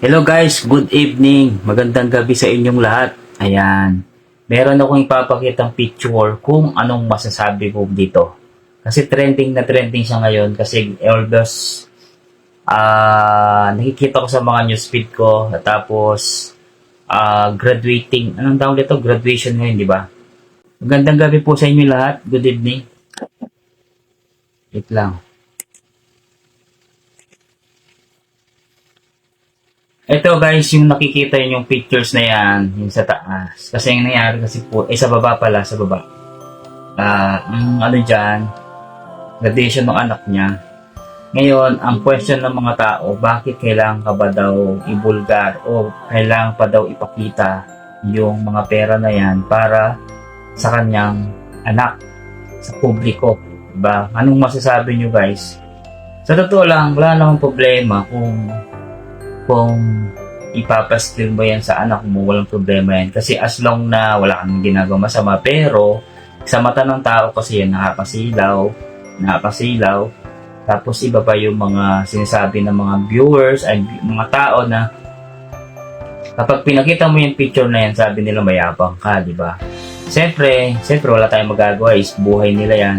Hello guys, good evening. Magandang gabi sa inyong lahat. Ayan. Meron akong ipapakitang picture kung anong masasabi ko dito. Kasi trending na trending siya ngayon kasi Eldos ah nakikita ko sa mga newsfeed ko tapos ah graduating. Anong tawag dito? Graduation ngayon, di ba? Magandang gabi po sa inyo lahat. Good evening. Wait lang. Ito guys, yung nakikita yun, yung pictures na yan, yung sa taas. Kasi yung nangyari kasi po, eh sa baba pala, sa baba. Ah, ang ano dyan, graduation ng anak niya. Ngayon, ang question ng mga tao, bakit kailangan ka ba daw ibulgar o kailangan pa daw ipakita yung mga pera na yan para sa kanyang anak, sa publiko. Diba? Anong masasabi nyo guys? Sa totoo lang, wala namang problema kung kung ipapaskill mo yan sa anak mo, walang problema yan. Kasi as long na wala kang ginagawa masama, pero sa mata ng tao kasi yan, nakakasilaw, nakakasilaw. Tapos iba pa yung mga sinasabi ng mga viewers, ay mga tao na kapag pinakita mo yung picture na yan, sabi nila mayabang ka, di ba? Siyempre, siyempre wala tayong magagawa, is buhay nila yan.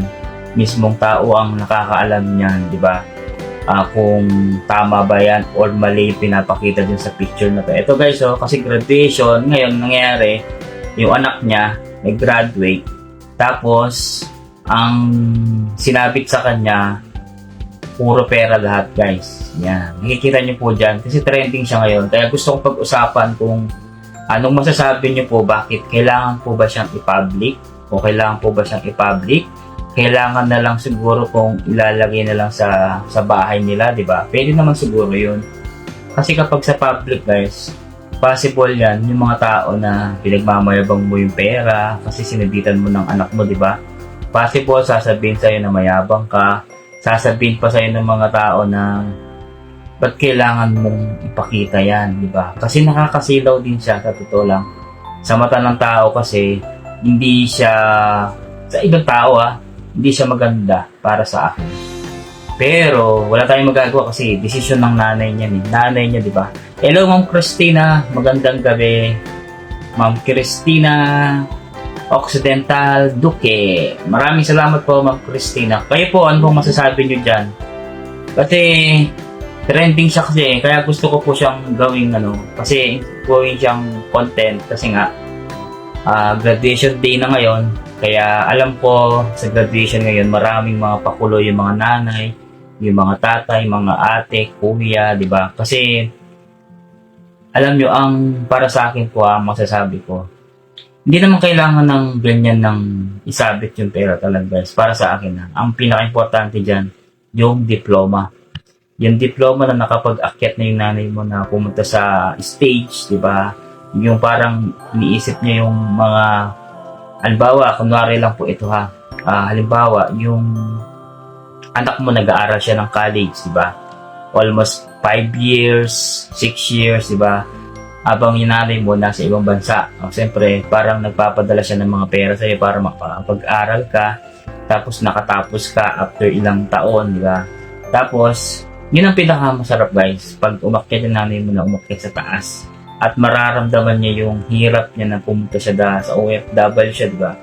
Mismong tao ang nakakaalam niyan, di ba? Ah, kung tama ba yan or mali pinapakita dun sa picture na to. Ito guys, oh, kasi graduation, ngayon nangyari, yung anak niya, nag-graduate, tapos, ang sinabit sa kanya, puro pera lahat guys. Yan. Nakikita niyo po dyan. Kasi trending siya ngayon. Kaya gusto kong pag-usapan kung anong masasabi niyo po bakit kailangan po ba siyang i-public o kailangan po ba siyang i-public kailangan na lang siguro kung ilalagay na lang sa sa bahay nila, 'di ba? Pwede naman siguro 'yun. Kasi kapag sa public, guys, possible 'yan yung mga tao na pinagmamayabang mo yung pera kasi sinabitan mo ng anak mo, 'di ba? Possible sasabihin sa'yo na mayabang ka, sasabihin pa sa'yo ng mga tao na ba't kailangan mong ipakita yan, di ba? Kasi nakakasilaw din siya, sa totoo lang. Sa mata ng tao kasi, hindi siya, sa ibang tao ah, hindi siya maganda para sa akin. Pero wala tayong magagawa kasi desisyon ng nanay niya ni. Nanay niya, di ba? Hello, Ma'am Christina. Magandang gabi. Ma'am Christina Occidental Duque. Maraming salamat po, Ma'am Christina. Kayo po, ano pong masasabi niyo dyan? Kasi trending siya kasi, kaya gusto ko po siyang gawing ano, kasi gawin siyang content kasi nga ah, graduation day na ngayon, kaya alam ko sa graduation ngayon, maraming mga pakulo yung mga nanay, yung mga tatay, mga ate, kuya, di ba? Kasi alam nyo, ang para sa akin po, ang masasabi ko, hindi naman kailangan ng ganyan ng isabit yung pera talaga guys. Para sa akin, ha, ang pinaka-importante dyan, yung diploma. Yung diploma na nakapag-akyat na yung nanay mo na pumunta sa stage, di ba? Yung parang iniisip niya yung mga halimbawa, kunwari lang po ito ha. Ah, halimbawa, yung anak mo nag-aaral siya ng college, di ba? Almost 5 years, 6 years, di ba? Habang yung nanay mo nasa ibang bansa. O, siyempre, parang nagpapadala siya ng mga pera sa'yo para makapag-aral ka. Tapos nakatapos ka after ilang taon, di ba? Tapos, yun ang pinakamasarap guys. Pag umakyat yung nanay mo na umakyat sa taas. At mararamdaman niya yung hirap niya na pumunta siya da, sa OFW siya, di ba?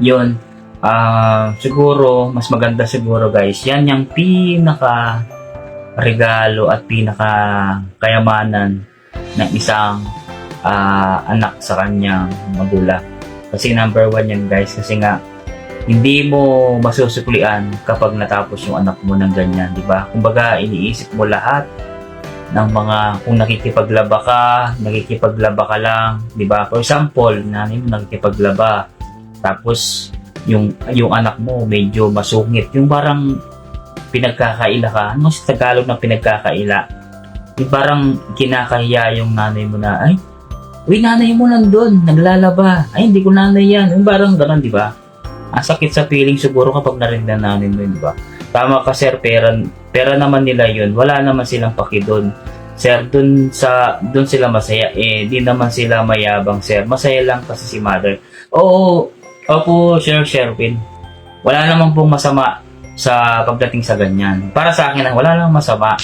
Yun, ah siguro, mas maganda siguro guys, yan yung pinaka regalo at pinaka kayamanan ng isang ah, anak sa kanyang magulang. Kasi number one yan guys, kasi nga hindi mo masusuklian kapag natapos yung anak mo ng ganyan, di ba? Kumbaga, iniisip mo lahat ng mga kung nakikipaglaba ka, nakikipaglaba ka lang, di ba? For example, nanay mo nakikipaglaba, tapos yung yung anak mo medyo masungit, yung parang pinagkakaila ka. Ano sa Tagalog ng pinagkakaila? Yung parang kinakahiya yung nanay mo na, ay, uy, nanay mo nandun, naglalaba. Ay, hindi ko nanay yan. Yung parang ganun, di ba? Ang sakit sa feeling siguro kapag narinig na nanay mo di ba? Tama ka, sir, pera, pera naman nila yun. Wala naman silang paki doon. Sir, dun, sa, dun sila masaya. Eh, di naman sila mayabang, sir. Masaya lang kasi si mother. Oo, opo, Sir Sherwin. Wala naman pong masama sa pagdating sa ganyan. Para sa akin, wala namang masama.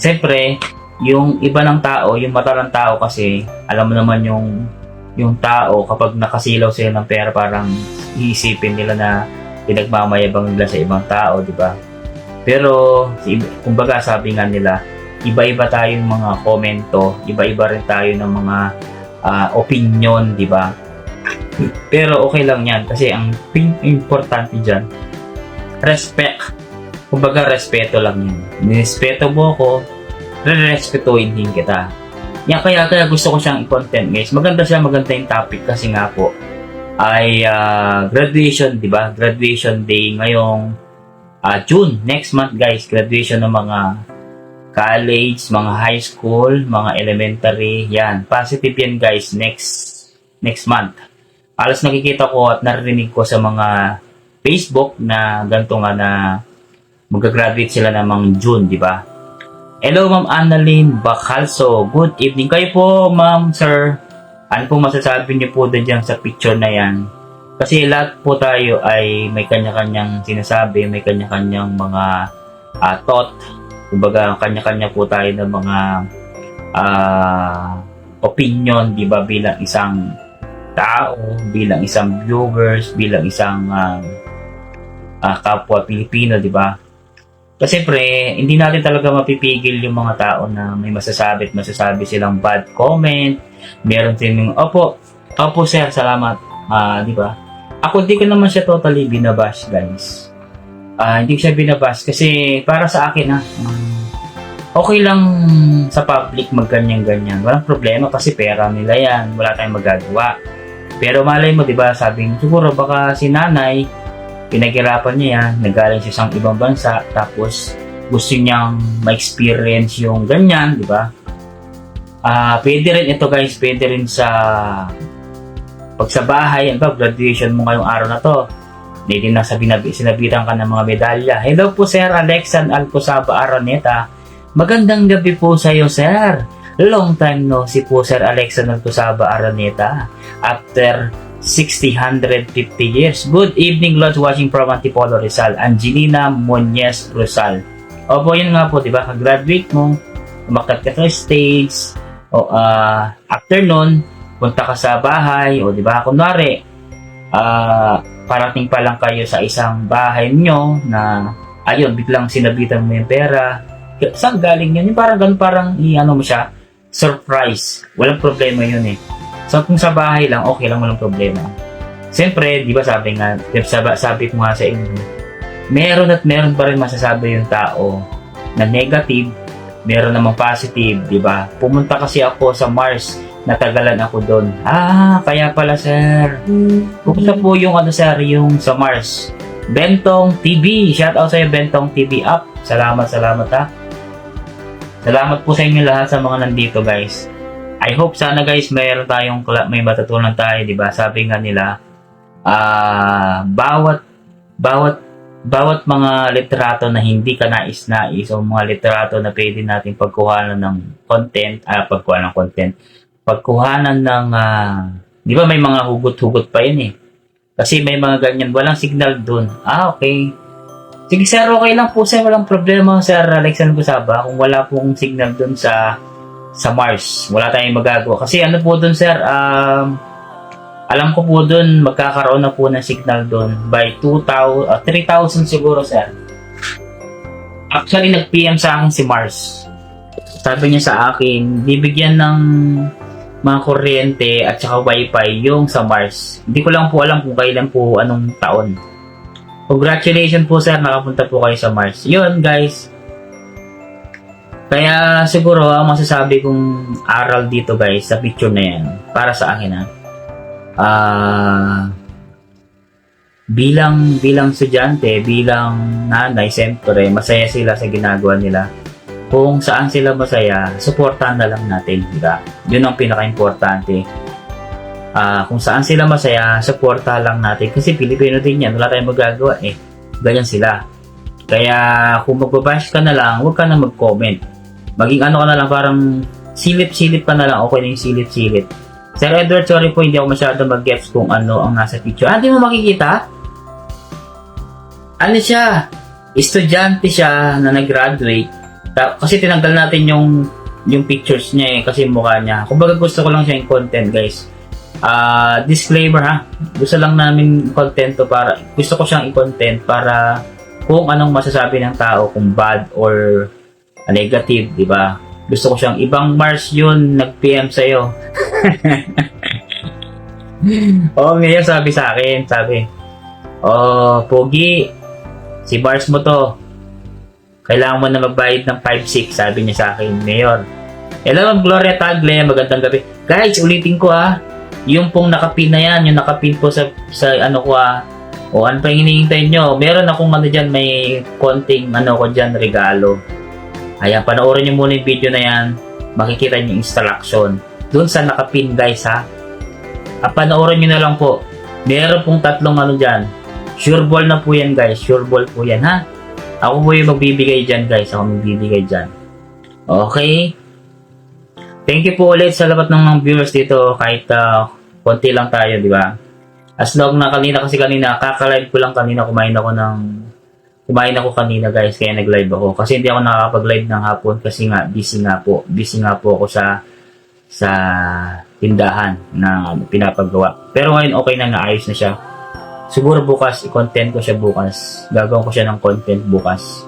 Siyempre, yung iba ng tao, yung mata tao kasi, alam mo naman yung yung tao kapag nakasilaw sila ng pera parang iisipin nila na pinagmamayabang nila sa ibang tao, di ba? Pero, kumbaga sabi nga nila, iba-iba tayong mga komento, iba-iba rin tayo ng mga ah, opinion, di ba? Pero okay lang yan kasi ang pin- importante dyan, respect. Kumbaga, respeto lang yan. Nirespeto mo ako, re-respetuhin din kita. Yan kaya kaya gusto ko siyang i-content guys. Maganda siya, maganda yung topic kasi nga po ay ah, graduation, 'di ba? Graduation day ngayong ah, June next month guys. Graduation ng mga college, mga high school, mga elementary. Yan, positive yan guys next next month. Alas nakikita ko at narinig ko sa mga Facebook na ganito nga na mag-graduate sila namang June, di ba? Hello, Ma'am Annalyn Bacalso. Good evening. Kayo po, Ma'am, Sir. Ano po masasabi niyo po dyan sa picture na yan? Kasi lahat po tayo ay may kanya-kanyang sinasabi, may kanya-kanyang mga ah, thought. Kumbaga, kanya-kanya po tayo ng mga ah, opinion, di ba, bilang isang tao, bilang isang viewers, bilang isang ah, ah, kapwa Pilipino, di ba? Kasi pre, hindi natin talaga mapipigil yung mga tao na may masasabi at masasabi silang bad comment. Meron yung, opo, opo sir, salamat. Ah, di ba? Ako hindi ko naman siya totally binabash, guys. Ah, hindi ko siya binabash kasi para sa akin ha, um, okay lang sa public magganyan-ganyan. Walang problema kasi pera nila yan. Wala tayong magagawa. Pero malay mo, di ba, sabi siguro baka si nanay, pinaghirapan niya yan, nagaling siya sa ibang bansa, tapos gusto niyang ma-experience yung ganyan, di ba? Ah, pwede rin ito guys, pwede rin sa pag sa bahay, ano graduation mo ngayong araw na to. Hindi na sinabi, sinabitan ka ng mga medalya. Hello po Sir Alexan Alcosaba Araneta. Magandang gabi po sa iyo, Sir. Long time no si po Sir Alexan Alcosaba Araneta. After 60, 150 years. Good evening, Lodge watching from Antipolo Rizal. Angelina Muñez Rizal. Opo, yun nga po, di ba? Kagraduate mo, umakyat ka sa stage, o ah, after nun, punta ka sa bahay, o di ba? Kunwari, ah, parating pa lang kayo sa isang bahay nyo na, ayun, biglang sinabitan mo yung pera. Saan galing yun? Yung parang ganun, parang i-ano mo siya, surprise. Walang problema yun eh. So, kung sa bahay lang, okay lang, walang problema. Siyempre, di ba sabi nga, sabi, sabi ko nga sa inyo, meron at meron pa rin masasabi yung tao na negative, meron namang positive, di ba? Pumunta kasi ako sa Mars, natagalan ako doon. Ah, kaya pala sir. Kumusta po yung ano sir, yung sa Mars? Bentong TV, shout out sa iyo Bentong TV up. Salamat, salamat ha. Salamat po sa inyo lahat sa mga nandito guys. I hope sana guys mayroon tayong may matutunan tayo, 'di ba? Sabi nga nila, ah bawat bawat bawat mga literato na hindi ka nais-nais o mga literato na pwede nating pagkuhanan ng content, ah pagkuhanan ng content, pagkuhanan ng ah, 'di ba may mga hugot-hugot pa 'yun eh. Kasi may mga ganyan, walang signal doon. Ah, okay. Sige sir, okay lang po sir, walang problema sir Alexander Busaba kung wala pong signal doon sa sa Mars. Wala tayong magagawa. Kasi ano po doon sir, um, alam ko po doon magkakaroon na po ng signal doon by 2,000, uh, 3,000 siguro sir. Actually, nag-PM sa akin si Mars. Sabi niya sa akin, bibigyan ng mga kuryente at saka wifi yung sa Mars. Hindi ko lang po alam kung kailan po anong taon. Congratulations po sir, nakapunta po kayo sa Mars. Yun guys. Kaya siguro ang masasabi kong aral dito guys sa picture na yan para sa akin ha. Ah bilang bilang estudyante, bilang nanay, siyempre masaya sila sa ginagawa nila. Kung saan sila masaya, suportahan na lang natin, di ba? Yun ang pinaka-importante. Ah, kung saan sila masaya, suportahan lang natin. Kasi Pilipino din yan, wala tayong magagawa eh. Ganyan sila. Kaya kung magbabash ka na lang, huwag ka na mag-comment. Maging ano ka na lang, parang silip-silip ka na lang, okay na yung silip-silip. Sir Edward, sorry po, hindi ako masyado mag-gets kung ano ang nasa picture. Ah, di mo makikita? Ano siya? Estudyante siya na nag-graduate. Kasi tinanggal natin yung yung pictures niya eh, kasi mukha niya. Kumbaga gusto ko lang siya yung content, guys. Ah, disclaimer ha. Gusto lang namin content to para gusto ko siyang i-content para kung anong masasabi ng tao kung bad or negative, di ba? Gusto ko siyang ibang Mars yun nag-PM sa iyo. oh, ngayon sabi sa akin, sabi, Oh, Pogi, si Mars mo to. Kailangan mo na magbayad ng 5-6, sabi niya sa akin, Mayor. Hello, Gloria Tagle, magandang gabi. Guys, ulitin ko ha. Yung pong nakapin na yan, yung nakapin po sa, sa ano ko ha. O ano pa yung hinihintay nyo? Meron akong ano dyan, may konting ano ko dyan, regalo. Ayan, panoorin nyo muna yung video na yan. Makikita nyo yung instruction. Doon sa nakapin guys ha. Ah, panoorin nyo na lang po. Meron pong tatlong ano dyan. Sure ball na po yan guys. Sure ball po yan ha. Ako po yung magbibigay dyan guys. Ako magbibigay dyan. Okay. Thank you po ulit sa lahat ng mga viewers dito. Kahit ah, konti lang tayo, di ba? As long na kanina kasi kanina, kakalive ko lang kanina, kumain ako ng kumain ako kanina guys, kaya nag-live ako. Kasi hindi ako nakakapag-live ng hapon kasi nga, busy nga po. Busy nga po ako sa sa tindahan na pinapagawa. Pero ngayon okay na, naayos na siya. Siguro bukas, i-content ko siya bukas. Gagawin ko siya ng content bukas.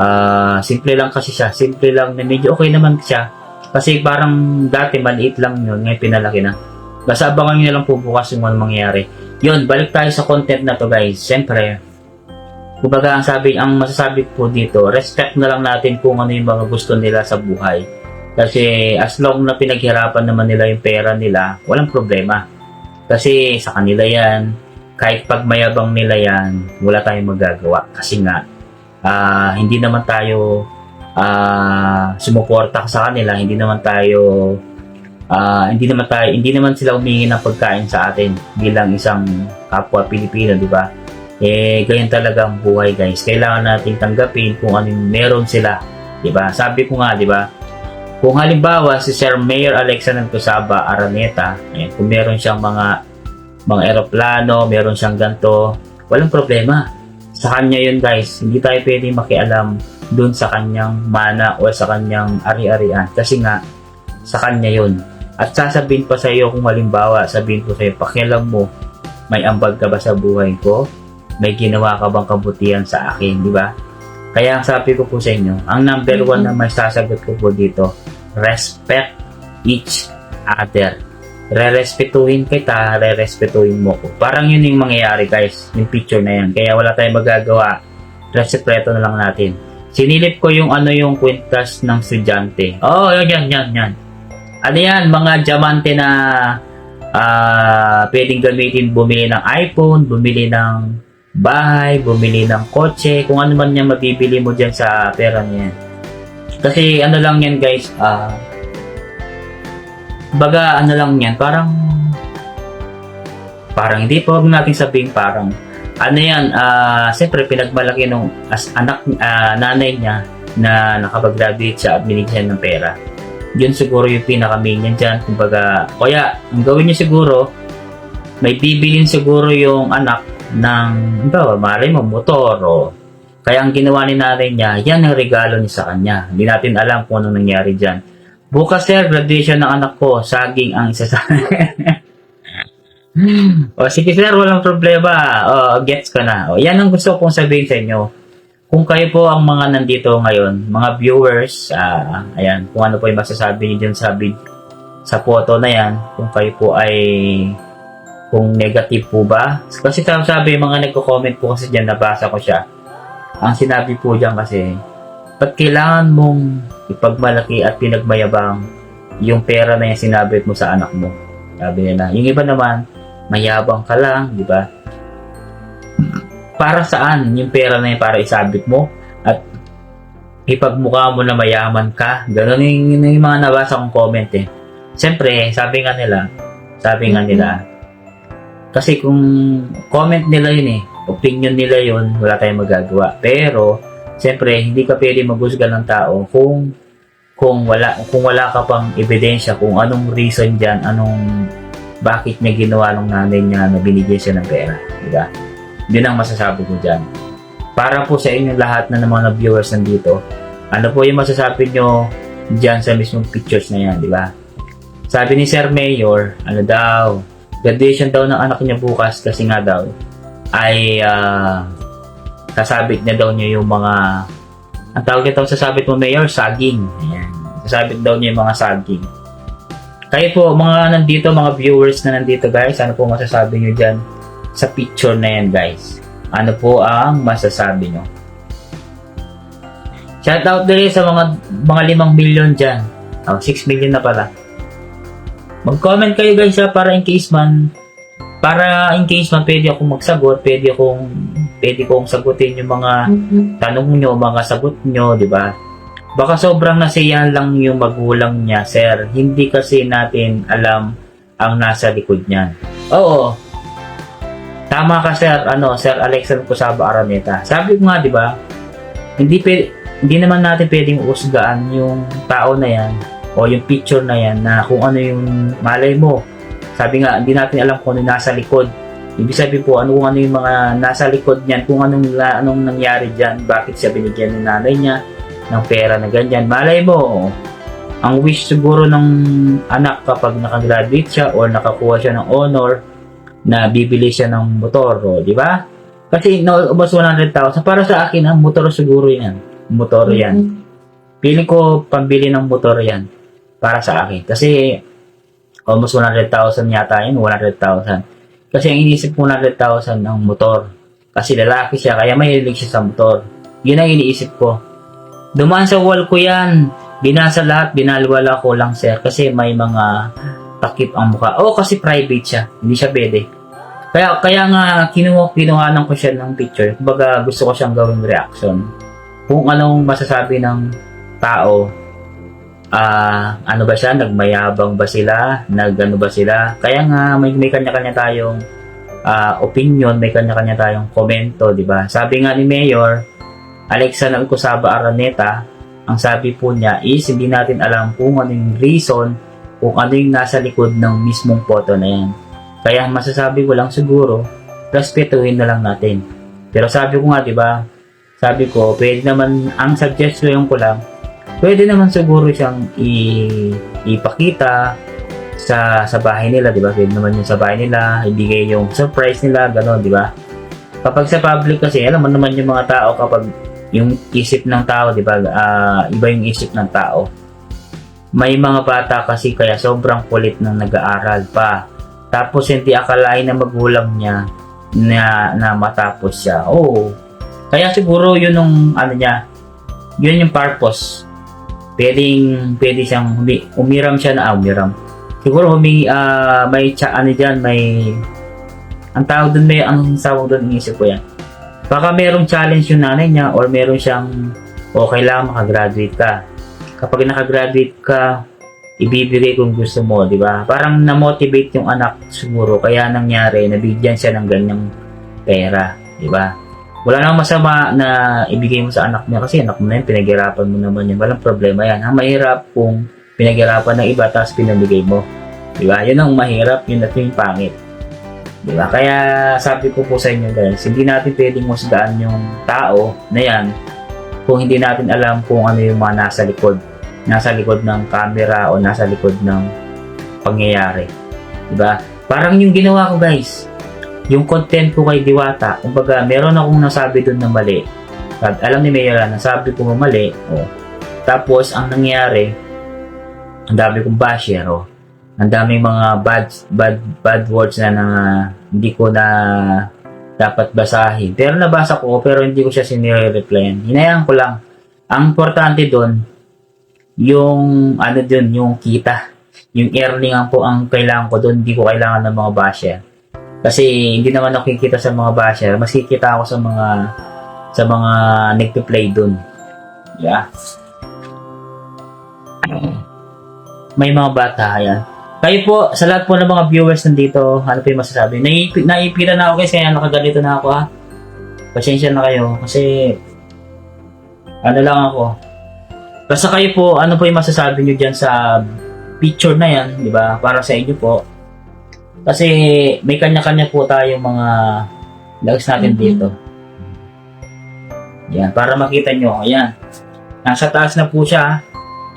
Ah, simple lang kasi siya. Simple lang na medyo okay naman siya. Kasi parang dati maliit lang yun, ngayon pinalaki na. Basta abangan nyo lang po bukas yung mga mangyayari. Yun, balik tayo sa content na to guys. Siyempre, kumbaga ang sabi, ang masasabi po dito, respect na lang natin kung ano yung mga gusto nila sa buhay. Kasi as long na pinaghirapan naman nila yung pera nila, walang problema. Kasi sa kanila yan, kahit pag mayabang nila yan, wala tayong magagawa. Kasi nga, ah, hindi naman tayo ah sumuporta sa kanila, hindi naman tayo ah hindi naman tayo hindi naman sila humingi ng pagkain sa atin bilang isang kapwa Pilipino, di ba? Eh ganyan talaga ang buhay, guys. Kailangan nating tanggapin kung ano meron sila, di ba? Sabi ko nga, di ba? Kung halimbawa si Sir Mayor Alexa Nantosaba Araneta, ayan, kung meron siyang mga mga eroplano, meron siyang ganto, walang problema. Sa kanya yun guys, hindi tayo pwede makialam dun sa kanyang mana o sa kanyang ari-arian kasi nga sa kanya yun. At sasabihin pa sa iyo kung halimbawa, sabihin ko sa iyo, pakialam mo, may ambag ka ba sa buhay ko? May ginawa ka bang kabutihan sa akin, di ba? Kaya ang sabi ko po sa inyo, ang number one na may sasagot ko po dito, respect each other. Re-respetuhin kita, re-respetuhin mo ko. Parang yun yung mangyayari guys, yung picture na yan. Kaya wala tayong magagawa. Respeto na lang natin. Sinilip ko yung ano yung kwintas ng estudyante. Oh, yun, yan, yan, yan. Ano yan, mga diamante na ah pwedeng gamitin bumili ng iPhone, bumili ng bahay, bumili ng kotse, kung ano man yung mabibili mo dyan sa pera niyan. Kasi ano lang yan guys, ah baga ano lang yan, parang parang hindi po huwag natin sabihin parang ano yan, ah siyempre pinagmalaki nung as anak, ah, nanay niya na nakapag-graduate siya at binigyan ng pera. Yun siguro yung pinaka-main niyan dyan. Kumbaga, kaya, ang gawin niya siguro, may bibilin siguro yung anak ng, ba, mali mo, motor o kaya ang ginawa ni nanay niya, yan ang regalo niya sa kanya. Hindi natin alam kung anong nangyari dyan. Bukas sir, graduation ng anak ko, saging ang isa sa... o sige sir, walang problema. O, gets ko na. O, yan ang gusto kong sabihin sa inyo. Kung kayo po ang mga nandito ngayon, mga viewers, ah, ayan, kung ano po yung masasabi niyo dyan sa, sa photo na yan, kung kayo po ay kung negative po ba? Kasi sabi, mga nagko-comment po kasi dyan, nabasa ko siya. Ang sinabi po dyan kasi, ba't kailangan mong ipagmalaki at pinagmayabang yung pera na yung sinabit mo sa anak mo? Sabi nila. Yung iba naman, mayabang ka lang, di ba? Para saan yung pera na yun para isabit mo at ipagmukha mo na mayaman ka? Ganun yung, yung mga nabasa kong comment eh. Siyempre, sabi nga nila, sabi nga nila, kasi kung comment nila yun eh, opinion nila yun, wala tayong magagawa. Pero, siyempre, hindi ka pwede maghusga ng tao kung kung wala kung wala ka pang ebidensya kung anong reason diyan, anong bakit niya ginawa ng nanay niya na binigyan siya ng pera, di ba? Yun ang masasabi ko diyan. Para po sa inyo lahat na ng mga viewers nandito, ano po yung masasabi nyo dyan sa mismong pictures na yan, di ba? Sabi ni Sir Mayor, ano daw, graduation daw ng anak niya bukas kasi nga daw ay ah, sasabit na daw niya yung mga ang tawag nito sa sabit mo Mayor, saging. Ayan. Sasabit daw niya yung mga saging. Kayo po, mga nandito, mga viewers na nandito guys, ano po masasabi niyo dyan sa picture na yan guys? Ano po ang masasabi niyo? Shoutout din sa mga mga 5 million dyan. Oh, 6 million na pala. Mag-comment kayo guys ha, para in case man para in case man pwede akong magsagot, pwede akong pwede kong sagutin yung mga tanong nyo, mga sagot nyo, di ba? Baka sobrang nasiyahan lang yung magulang niya, sir. Hindi kasi natin alam ang nasa likod niyan. Oo. Tama ka, sir. Ano, Sir Alexan Cusaba Araneta. Sabi ko nga, di ba? Hindi pwede, hindi naman natin pwedeng usgaan yung tao na yan o yung picture na yan na kung ano yung malay mo. Sabi nga, hindi natin alam kung ano yung nasa likod. Ibig sabihin po, ano kung ano yung mga nasa likod niyan, kung anong, anong nangyari dyan, bakit siya binigyan ng nanay niya ng pera na ganyan. Malay mo, ang wish siguro ng anak kapag nakagraduate siya or nakakuha siya ng honor na bibili siya ng motor, o, di ba? Kasi naubos 100,000. Para sa akin, ang motor siguro yan. Motor yan. Feeling ko pambili ng motor yan para sa akin. Kasi almost 100,000 yata yun, 100,000. Kasi ang iniisip ko 100,000 ng motor. Kasi lalaki siya, kaya mahilig siya sa motor. Yun ang iniisip ko. Dumaan sa wall ko yan. Binasa lahat, binalwala ko lang sir. Kasi may mga takip ang mukha. Oh, kasi private siya. Hindi siya pwede. Kaya, kaya nga, kinuha, kinuhanan ko siya ng picture. Kumbaga, gusto ko siyang gawing reaction. Kung anong masasabi ng tao ah ano ba siya, nagmayabang ba sila, nagano ba sila. Kaya nga may may kanya-kanya tayong ah, opinion, may kanya-kanya tayong komento, di ba? Sabi nga ni Mayor Alexa Nalcosaba Araneta, ang sabi po niya is hindi natin alam kung ano yung reason, kung ano yung nasa likod ng mismong photo na yan. Kaya masasabi ko lang siguro, respetuhin na lang natin. Pero sabi ko nga, di ba? Sabi ko, pwede naman, ang suggestion ko lang, pwede naman siguro siyang i- ipakita sa sa bahay nila, di ba? Pwede naman yung sa bahay nila, ibigay yung surprise nila, gano'n, di ba? Kapag sa public kasi, alam mo naman yung mga tao kapag yung isip ng tao, di ba? ah, iba yung isip ng tao. May mga bata kasi kaya sobrang kulit nang nag-aaral pa. Tapos hindi akalain na magulang niya na, na matapos siya. Oo. Kaya siguro yun yung ano niya, yun yung purpose pwedeng pwede siyang humi, umiram siya na ah, umiram. Siguro humi ah, may tsa, ano diyan, may ang tawag doon may ang tawag doon inisip ko yan. Baka merong challenge yung nanay niya or meron siyang o kailangan makagraduate ka. Kapag nakagraduate ka, ibibigay kung gusto mo, di ba? Parang na-motivate yung anak siguro kaya nangyari nabigyan siya ng ganyang pera, di ba? Wala namang masama na ibigay mo sa anak niya kasi anak mo na yun, pinaghirapan mo naman yun. Walang problema yan. Ang mahirap kung pinaghirapan ng iba tapos pinamigay mo. Di ba? Yun ang mahirap, yun at yung pangit. Di ba? Kaya sabi ko po sa inyo guys, hindi natin pwedeng musgaan yung tao na yan kung hindi natin alam kung ano yung mga nasa likod. Nasa likod ng camera o nasa likod ng pangyayari. Di ba? Parang yung ginawa ko guys, yung content ko kay Diwata, kumbaga meron akong nasabi doon na mali. Sabi, alam ni Mayor, nasabi ko mali. Oh. Tapos, ang nangyari, ang dami kong basher, oh. Ang daming mga bad, bad, bad words na, na hindi ko na dapat basahin. Pero nabasa ko, pero hindi ko siya sinire-replyan. Hinayaan ko lang. Ang importante doon, yung, ano doon, yung kita. Yung earning ang po ang kailangan ko doon. Hindi ko kailangan ng mga basher. Kasi hindi naman ako kikita sa mga basher, mas kikita ako sa mga sa mga nagpe-play dun. Yeah. May mga bata, yan. Kayo po, sa lahat po ng mga viewers nandito, ano po yung masasabi? Naipi, naipira na ako guys, kaya nakagalito na ako ha. Pasensya na kayo, kasi ano lang ako. Basta kayo po, ano po yung masasabi nyo dyan sa picture na yan, di ba? Para sa inyo po. Kasi may kanya-kanya po tayong mga logs natin Mhm. dito. Yan, para makita nyo. Ayan. Nasa taas na po siya.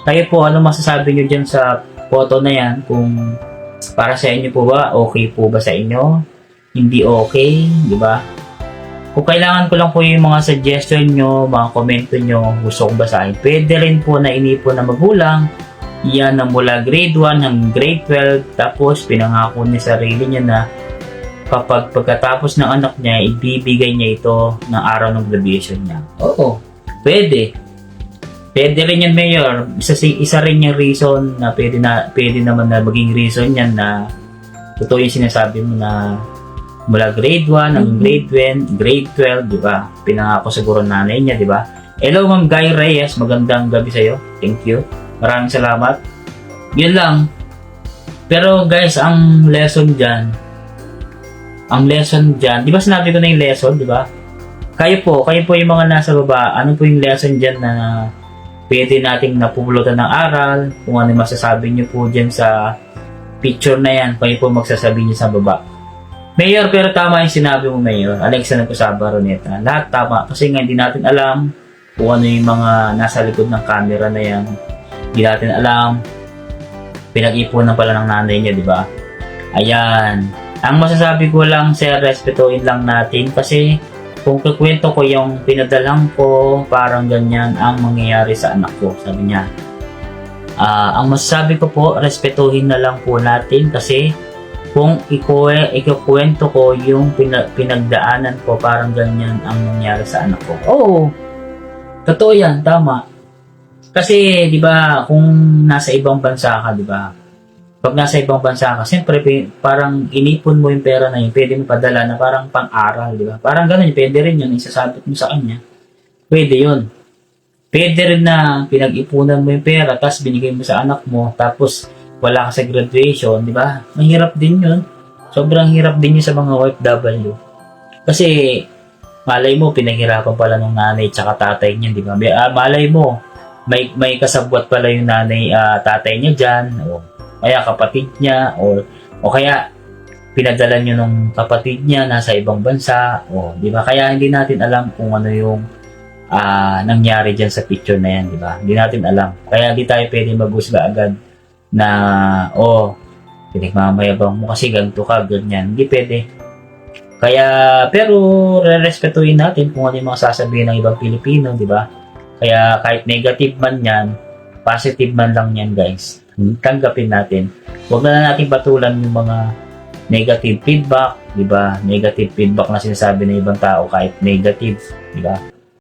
Kayo po, ano masasabi nyo dyan sa photo na yan? Kung para sa inyo po ba, okay po ba sa inyo? Hindi okay, di ba? Kung kailangan ko lang po yung mga suggestion nyo, mga komento nyo, gusto kong basahin. Pwede rin po na inipon na magulang. Yan na mula grade 1 hanggang grade 12. Tapos pinangako niya sa sarili niya na kapag pagkatapos ng anak niya, ibibigay niya ito ng araw ng graduation niya. Oo, pwede. Pwede rin yan, Mayor. Isa, isa rin yung reason na pwede, na pwede naman na maging reason yan na totoo yung sinasabi mo na mula grade 1 hanggang grade 10, grade 12, di ba? Pinangako siguro nanay niya, di ba? Hello, Ma'am Guy Reyes. Magandang gabi sa'yo. Thank you. Maraming salamat. Yun lang. Pero guys, ang lesson dyan, ang lesson dyan, di ba sinabi ko na yung lesson, di ba? Kayo po, kayo po yung mga nasa baba, ano po yung lesson dyan na pwede nating napupulutan ng aral, kung ano masasabi nyo po dyan sa picture na yan, kayo po magsasabi nyo sa baba. Mayor, pero tama yung sinabi mo, Mayor. Alexa Nagpasaba Roneta. Lahat tama. Kasi nga hindi natin alam kung ano yung mga nasa likod ng camera na yan. Hindi natin alam. Pinag-ipunan pala ng nanay niya, di ba? Ayan. Ang masasabi ko lang, sir, respetuhin lang natin kasi kung kukwento ko yung pinadalang ko, parang ganyan ang mangyayari sa anak ko, sabi niya. Ah, ang masasabi ko po, respetuhin na lang po natin kasi kung ikukwento ko yung pina- pinagdaanan ko, parang ganyan ang nangyari sa anak ko. Oo, totoo yan, tama. Kasi, di ba, kung nasa ibang bansa ka, di ba, pag nasa ibang bansa ka, siyempre, parang inipon mo yung pera na yun, pwede mo padala na parang pang-aral, di ba? Parang ganun, pwede rin yun, isasabit mo sa kanya. Pwede yun. Pwede rin na pinag-ipunan mo yung pera, tapos binigay mo sa anak mo, tapos wala ka sa graduation, di ba? Mahirap din yun. Sobrang hirap din yun sa mga OFW. Kasi, malay mo, pinaghirapan pala ng nanay tsaka tatay niya, di ba? Ah, malay mo, may, may kasabwat pala yung nanay, ah, tatay niya dyan, o kaya kapatid niya, o, o kaya pinadala niyo nung kapatid niya nasa ibang bansa, o, di ba? Kaya hindi natin alam kung ano yung ah, nangyari dyan sa picture na yan, di ba? Hindi natin alam. Kaya di tayo pwede maghusga agad na, oh, pinagmamayabang mo kasi ganito ka, ganyan. Hindi pwede. Kaya, pero, re-respetuhin natin kung ano yung mga sasabihin ng ibang Pilipino, di ba? Kaya, kahit negative man yan, positive man lang yan, guys. Tanggapin natin. Huwag na natin patulan yung mga negative feedback, di ba? Negative feedback na sinasabi ng ibang tao kahit negative, di ba?